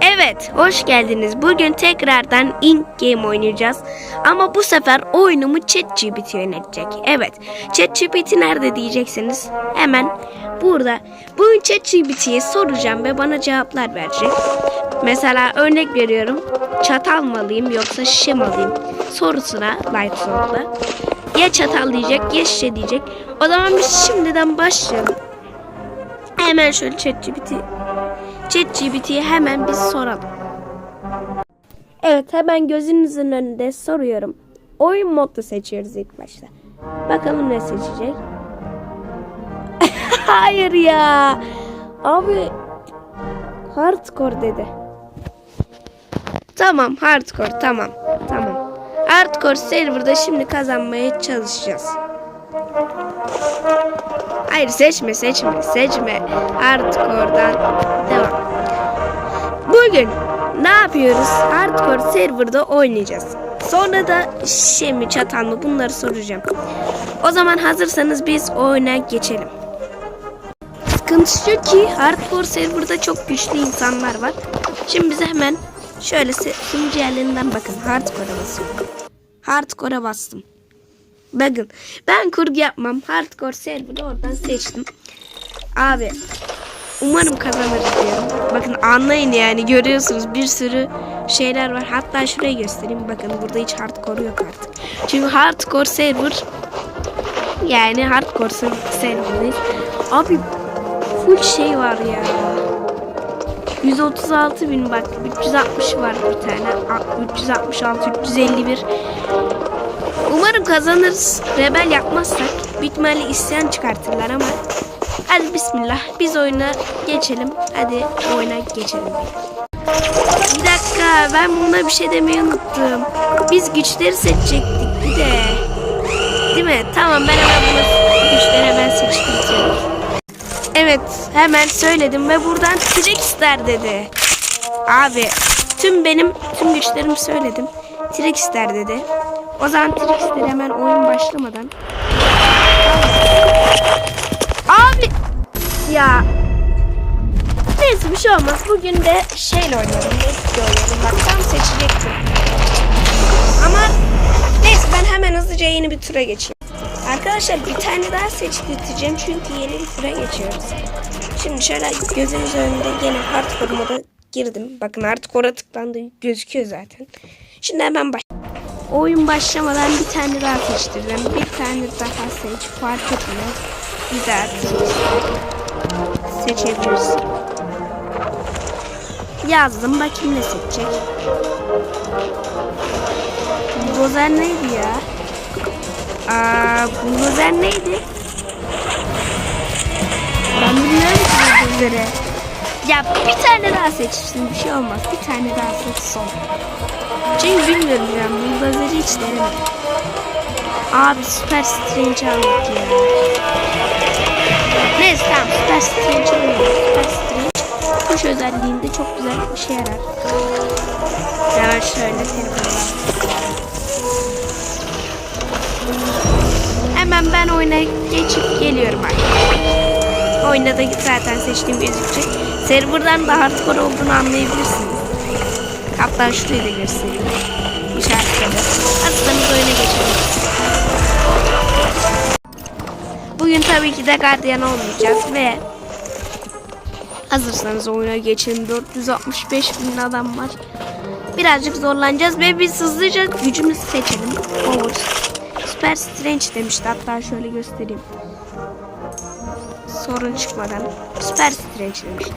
Evet, hoş geldiniz. Bugün tekrardan Ink Game oynayacağız. Ama bu sefer oyunumu ChatGPT yönetecek. Evet, ChatGPT nerede diyeceksiniz? Hemen burada. Bugün ChatGPT'ye soracağım ve bana cevaplar verecek. Mesela örnek veriyorum. Çatal mı alayım yoksa şişe mi alayım? Sorusuna Light Zone'da. Ya çatal diyecek ya şişe diyecek. O zaman biz şimdiden başlayalım. Hemen şöyle ChatGPT ChatGPT'ye hemen biz soralım. Evet hemen gözünüzün önünde soruyorum. Oyun modu seçiyoruz ilk başta. Bakalım ne seçecek. Hayır ya. Abi hardcore dedi. Tamam hardcore tamam. Tamam. Hardcore serverda şimdi kazanmaya çalışacağız. Hayır seçme seçme seçme. Hardcore'dan devam. Bugün ne yapıyoruz? Hardcore serverda oynayacağız. Sonra da şişe mi çatal mı bunları soracağım. O zaman hazırsanız biz oyuna geçelim. Sıkıntı ki hardcore serverda çok güçlü insanlar var. Şimdi bize hemen şöyle sunucu yerlerinden bakın. Hardcore'a basıyorum. Hardcore'a bastım. Bakın ben kurgu yapmam. Hardcore server'ı oradan seçtim. Abi umarım kazanırız diyorum. Bakın anlayın yani görüyorsunuz bir sürü şeyler var. Hatta şuraya göstereyim. Bakın burada hiç hardcore yok artık. Çünkü hardcore server yani hardcore ser- server'dayız. Abi full şey var ya. 136 bin bak 360 var bir tane. A- 366 351 Umarım kazanırız. Rebel yapmazsak ihtimalle isyan çıkartırlar ama hadi bismillah biz oyuna geçelim. Hadi oyuna geçelim. Bir dakika ben buna bir şey demeyi unuttum. Biz güçleri seçecektik bir de. Değil mi? Tamam ben hemen bunu güçleri hemen seçtim. Evet hemen söyledim ve buradan Trickster dedi. Abi tüm benim tüm güçlerimi söyledim. Trickster dedi. O zaman Trickster hemen oyun başlamadan. Ya Neyse bir şey olmaz. Bugün de şeyle oynayalım. Eski oynayalım. Bak tam seçecektim. Ama neyse ben hemen hızlıca yeni bir tura geçeyim. Arkadaşlar bir tane daha seçtireceğim çünkü yeni bir tura geçiyoruz. Şimdi şöyle gözünüz önünde yine hardcore moda girdim. Bakın hardcore'a tıklandı gözüküyor zaten. Şimdi hemen baş. Oyun başlamadan bir tane daha seçtireceğim. Bir tane daha seç. Fark etmez. Bir daha seçebilirsin. Yazdım. Bakayım ne seçecek. Buldozer neydi ya? Aa, buldozer neydi? Ben bilmiyorum ki buldozeri. Ya bir tane daha seçsin. Bir şey olmaz. Bir tane daha seç son. Çünkü bilmiyorum ya. Bulldozer'i hiç denemedim. Abi Super Strange aldık ya. Neyse tamam Super Strange. Super Strange kuş özelliğinde çok güzel bir şey yarar. Hemen şöyle. Hemen ben oyuna geçip geliyorum artık. Oyunda da zaten seçtiğim gözükecek. Serverdan da hardcore olduğunu anlayabilirsiniz. Hatta şurayı da göstereyim. İşaretleri. Hazırsanız oyuna geçelim. Bugün tabii ki de gardiyan olmayacağız ve hazırsanız oyuna geçelim. 465 bin adam var. Birazcık zorlanacağız ve biz hızlıca gücümüzü seçelim. Olur. Super Strange demişti. Hatta şöyle göstereyim. Sorun çıkmadan. Super Strange demişti.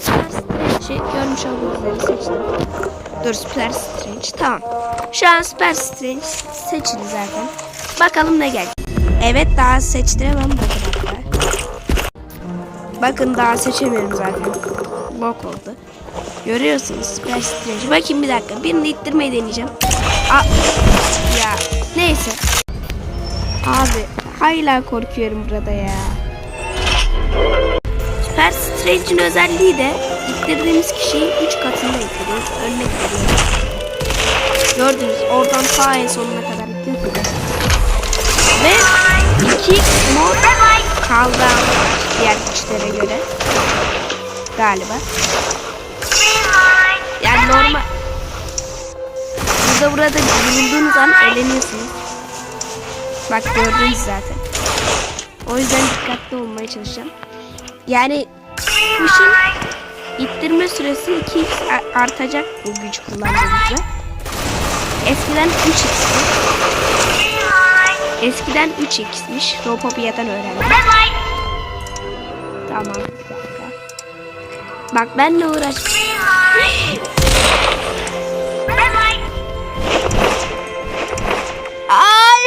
Super Strange'i görmüş olduğunuz seçtim. Dur Super Strange. Tamam. Şu an Super Strange seçili zaten. Bakalım ne gelecek. Evet daha seçtiremem. Bakın hatta. Bakın daha seçemiyorum zaten. Bok oldu. Görüyorsunuz Super Strange. Bakayım bir dakika. Birini ittirmeyi deneyeceğim. Aa, ya neyse. Abi hala korkuyorum burada ya. Super Strange'in özelliği de ittirdiğimiz kişiyi 3 katında ittiriyor. Örnek veriyorum. Gördünüz oradan ta en sonuna kadar götürüyor. Ve iki mod kaldı diğer kişilere göre. Galiba. Yani normal. Burada burada bulunduğunuz an eğleniyorsunuz. Bak gördünüz zaten. O yüzden dikkatli olmaya çalışacağım. Yani kuşun ittirme süresi 2x a- artacak bu güç kullandığınızda. Eskiden 3x'ti. Eskiden 3x'miş. Ropopia'dan öğrendim. Tamam bir dakika. Bak benle uğraş. Ay!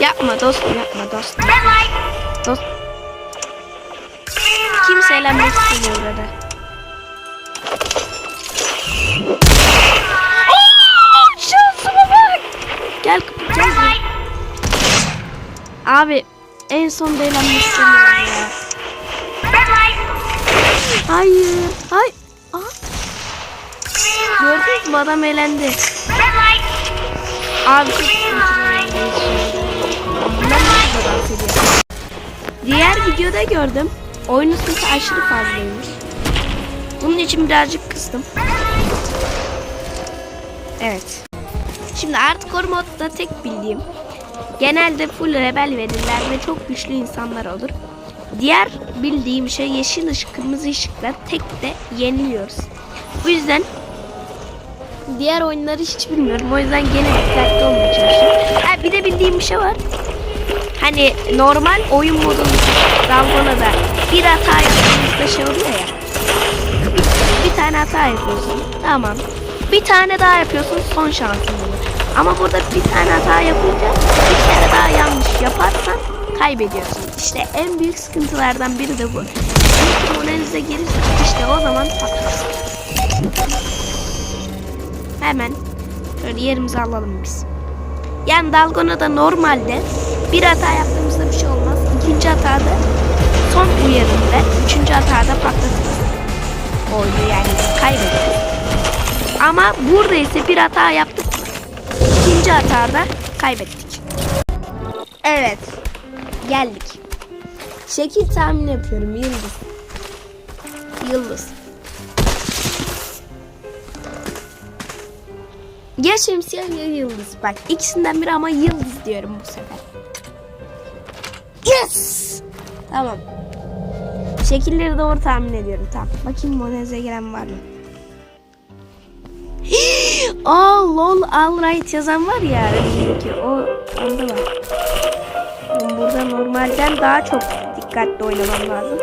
yapma dostum yapma dostum. Dost. Kimse eğlenmek istemiyor burada. Gel. Abi en son da eğlenmek istemiyorum ya. Hayır. Hay. Aa. Mü adam elendi. Abi çok? Diğer videoda gördüm. Oyunun sesi aşırı fazlaymış. Bunun için birazcık kıstım. Evet. Şimdi hardcore modda tek bildiğim genelde full rebel verirler ve çok güçlü insanlar olur. Diğer bildiğim şey yeşil ışık, kırmızı ışıkla tek de yeniliyoruz. Bu yüzden diğer oyunları hiç bilmiyorum. O yüzden gene dikkatli olmaya çalışıyorum. Ha, bir de bildiğim bir şey var. Hani normal oyun modunda Dalgona'da bir hata yaptığınızda şey oluyor ya. Bir tane hata yapıyorsun. Tamam. Bir tane daha yapıyorsun son şansın oluyor. Ama burada bir tane hata yapınca bir kere daha yanlış yaparsan kaybediyorsun. İşte en büyük sıkıntılardan biri de bu. İlk monenize gelirse işte o zaman patlarsın. Hemen şöyle yerimizi alalım biz. Yani Dalgona'da normalde bir hata yaptığımızda bir şey olmaz. İkinci hatada son uyarında, üçüncü hatada patlatırız. Oyunu yani kaybederiz. Ama burada ise bir hata yaptık. İkinci hatada kaybettik. Evet. Geldik. Şekil tahmin yapıyorum. Yıldız. Yıldız. Ya şemsiye ya yıldız. Bak ikisinden biri ama yıldız diyorum bu sefer. Yes! Tamam. Şekilleri doğru tahmin ediyorum. Tamam. Bakayım moneze gelen var mı? Aa lol alright yazan var ya önündeki o onda var. Burada normalden daha çok dikkatli oynamam lazım.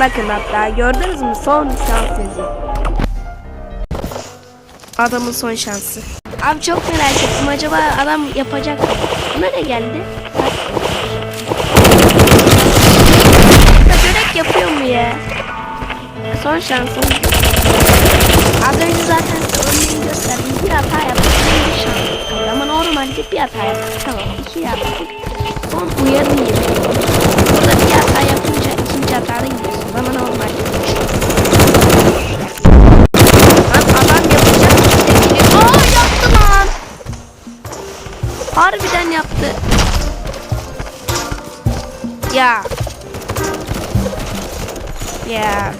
Bakın hatta gördünüz mü son şans yazıyor. Adamın son şansı. Abi çok merak ettim acaba adam yapacak mı? Buna ne geldi? Börek yapıyor mu ya? Son şansım. Az önce zaten örneğini gösterdim. Bir hata yaptık. Bir şans kaldı. Ama normalde bir hata yaptık. Tamam iki yaptık. Son uyarı yeri. Burada bir hata yapınca ikinci hatada gidiyorsun. Ama normalde üç. Lan adam yapacak bir şey yaptı lan. Harbiden yaptı. Ya. Ya.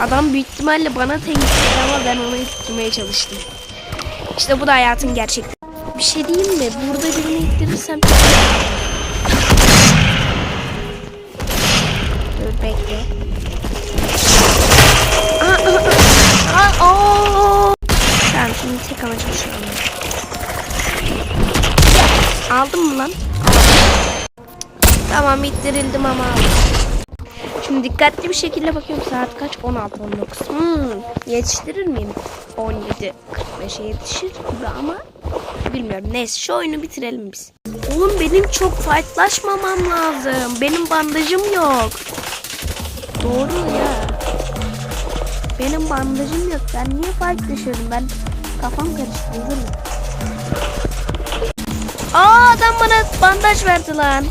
Adam büyük ihtimalle bana temizledi ama ben onu tutmaya çalıştım. İşte bu da hayatın gerçekleri. Bir şey diyeyim mi? Burada birini ittirirsem... Dur bekle. Aa, aa, aa. Tamam şimdi tek amacım şu an. Aldın mı lan? Tamam ittirildim ama aldım. Şimdi dikkatli bir şekilde bakıyorum saat kaç? 16 19. Hmm, yetiştirir miyim? 17 45'e yetişir gibi ama bilmiyorum. Neyse şu oyunu bitirelim biz. Oğlum benim çok fightlaşmamam lazım. Benim bandajım yok. Doğru ya. Benim bandajım yok. Ben niye fightlaşıyorum? Ben kafam karıştı. Aa adam bana bandaj verdi lan.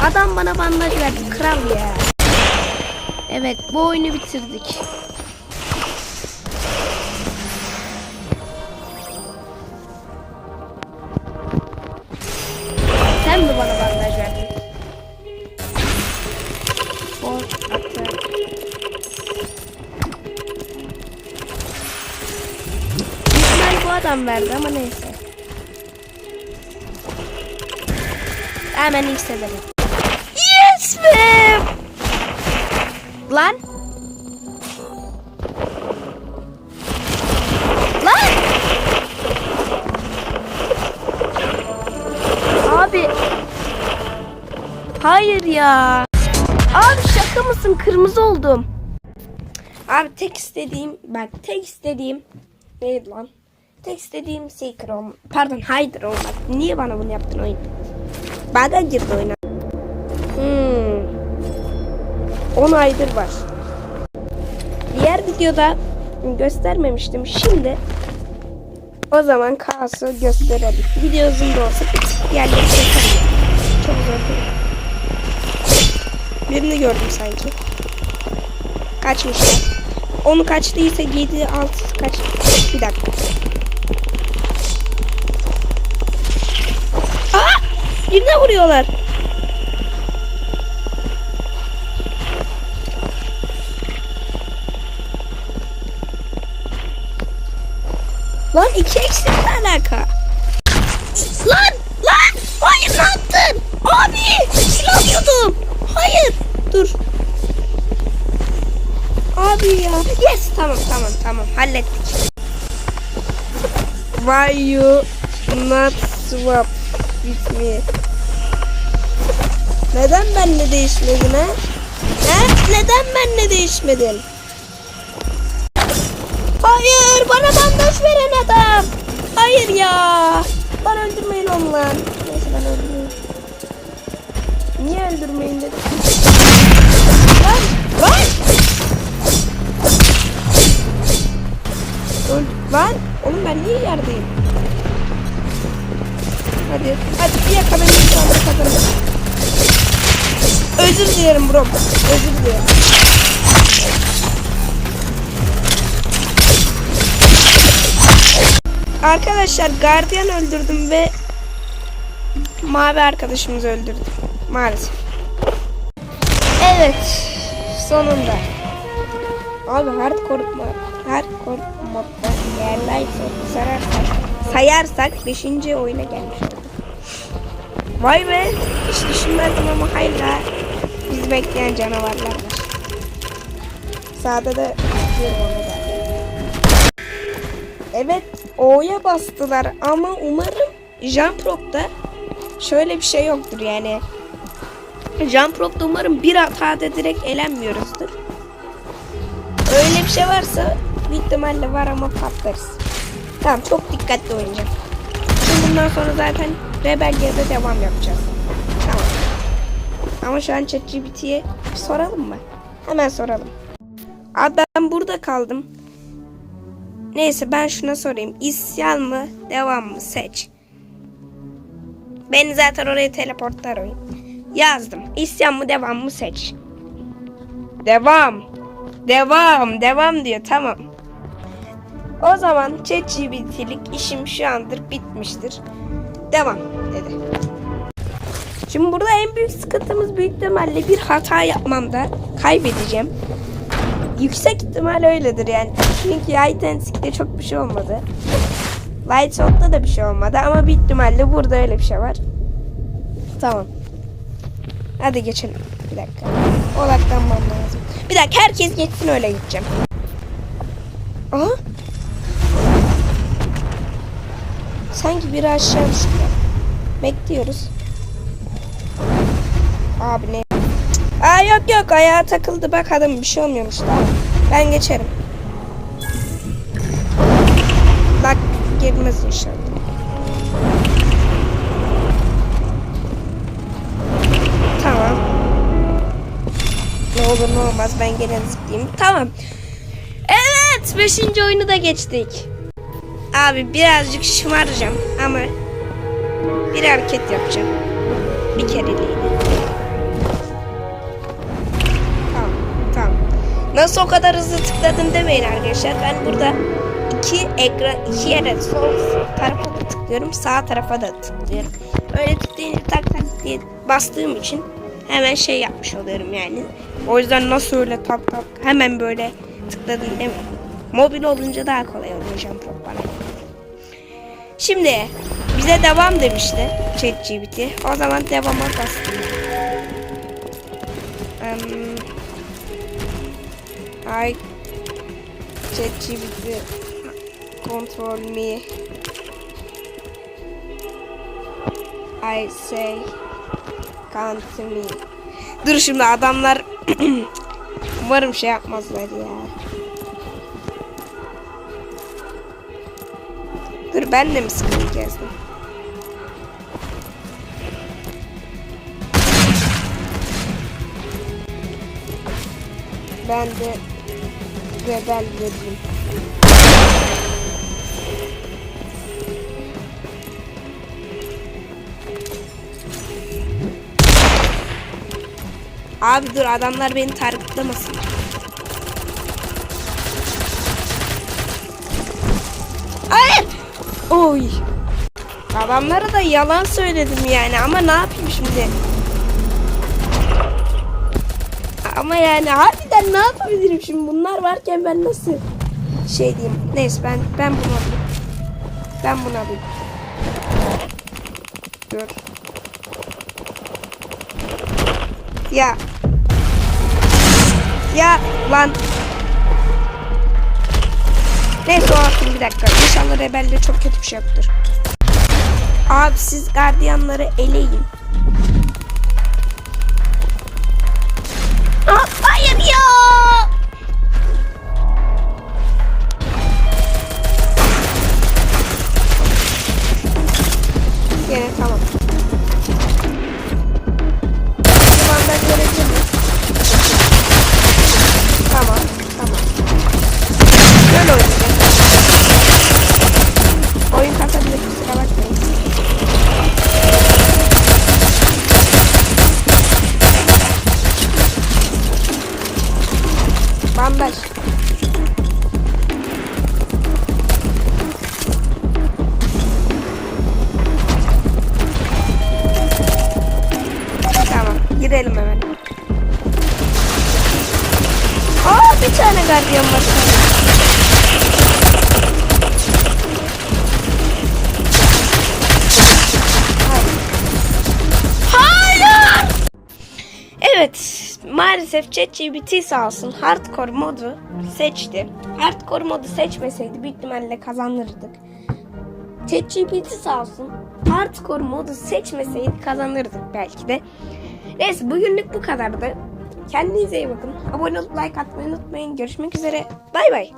Adam bana bandaj verdi. Kral ya. Evet bu oyunu bitirdik. Sen mi bana bandaj verdin? Bot attı. İsmail bu adam verdi ama neyse. Hemen ilk. Be! Lan! Lan! Abi! Hayır ya! Abi şaka mısın? Kırmızı oldum. Abi tek istediğim, bak tek istediğim neydi lan? Tek istediğim Seeker olmak. Pardon Hyder olmak. Niye bana bunu yaptın oyun? Bug'a girdi oyuna. Hmm. 10 aydır var. Diğer videoda göstermemiştim. Şimdi o zaman kaosu gösterelim. Video uzun da olsa çekelim. Çok zor değil. Birini gördüm sanki. Kaçmışlar. Onu kaçtıysa 7 6 kaç. Bir dakika. Aa! Birine vuruyorlar. Lan iki eksilikle alaka. Lan! Lan! Hayır ne yaptın? Abi! Silah yudum. Hayır. Dur. Abi ya. Yes tamam tamam tamam hallettik. Why you not swap with me? Neden benle değişmedin ha? He? Neden benle değişmedin? Bana bandaj veren adam. Hayır ya. Ben öldürmeyin onu lan. Neyse ben öldürmeyeyim. Niye öldürmeyin dedim. Lan! Lan! Öl- Lan! Oğlum ben niye yerdeyim? Hadi. Hadi bir yaka beni şu anda kazanırım. Özür dilerim bro. Özür dilerim. Arkadaşlar gardiyan öldürdüm ve mavi arkadaşımızı öldürdüm. Maalesef. Evet. Sonunda. Abi mu? Hardcore modda eğer light sararsak, sayarsak 5. oyuna gelmiş. Vay be. Hiç düşünmezdim ama hala biz bekleyen canavarlar var. Sağda da. Evet O'ya bastılar ama umarım Jumprock'ta şöyle bir şey yoktur yani. Jumprock'ta umarım bir hatada direkt elenmiyoruzdur. Öyle bir şey varsa büyük ihtimalle var ama patlarız. Tamam çok dikkatli oynayacağım. Şimdi bundan sonra zaten Rebellia'da devam yapacağız. Tamam. Ama şu an ChatGPT'ye soralım mı? Hemen soralım. Abi ben burada kaldım. Neyse ben şuna sorayım. İsyan mı devam mı seç. Beni zaten oraya teleportlar oyun. Yazdım. İsyan mı devam mı seç. Devam. Devam. Devam diyor. Tamam. O zaman ChatGPT'lik işim şu andır bitmiştir. Devam dedi. Şimdi burada en büyük sıkıntımız büyük ihtimalle bir hata yapmamda kaybedeceğim. Yüksek ihtimal öyledir yani. Çünkü Hide and Seek'te çok bir şey olmadı. Lights Out'ta da bir şey olmadı ama büyük ihtimalle burada öyle bir şey var. Tamam. Hadi geçelim. Bir dakika. Odaklanmam lazım. Bir dakika herkes geçsin öyle gideceğim. Aha. Sanki biri aşağı düştü. Bekliyoruz. Abi ne? Aa yok yok ayağa takıldı bak adam bir şey olmuyormuş tamam. Ben geçerim. Bak girmez inşallah. Tamam. Ne olur ne olmaz ben gene zıplayayım. Tamam. Evet 5. oyunu da geçtik. Abi birazcık şımaracağım ama bir hareket yapacağım. Bir kereliğine. Nasıl o kadar hızlı tıkladın demeyin arkadaşlar. Ben burada iki ekran, iki yere sol tarafa da tıklıyorum, sağ tarafa da tıklıyorum. Öyle tıklayınca tak tak diye bastığım için hemen şey yapmış oluyorum yani. O yüzden nasıl öyle tak tak hemen böyle tıkladın demeyin. Mobil olunca daha kolay oluyor rope bana. Şimdi bize devam demişti ChatGPT. O zaman devama bastım. Um, I ChatGPT control me. I say can't me. Dur şimdi adamlar umarım şey yapmazlar ya. Dur ben de mi sıkıntı yazdım? Ben de rebel dedim. Abi dur adamlar beni targetlamasın. Hayır. Oy. Adamlara da yalan söyledim yani ama ne yapayım şimdi? Ama yani harbiden ne yapabilirim şimdi bunlar varken ben nasıl şey diyeyim. Neyse ben ben bunu alayım. Ben bunu alayım. Dur. Ya. Ya lan. Neyse o bir dakika. İnşallah rebelde çok kötü bir şey yoktur. Abi siz gardiyanları eleyin. Gardiyan var. Hayır. Evet, maalesef ChatGPT sağ olsun hardcore modu seçti. Hardcore modu seçmeseydi büyük ihtimalle kazanırdık. ChatGPT sağ olsun hardcore modu seçmeseydi kazanırdık belki de. Neyse bugünlük bu kadardı. Kendinize iyi bakın. Abone olup like atmayı unutmayın. Görüşmek üzere. Bay bay.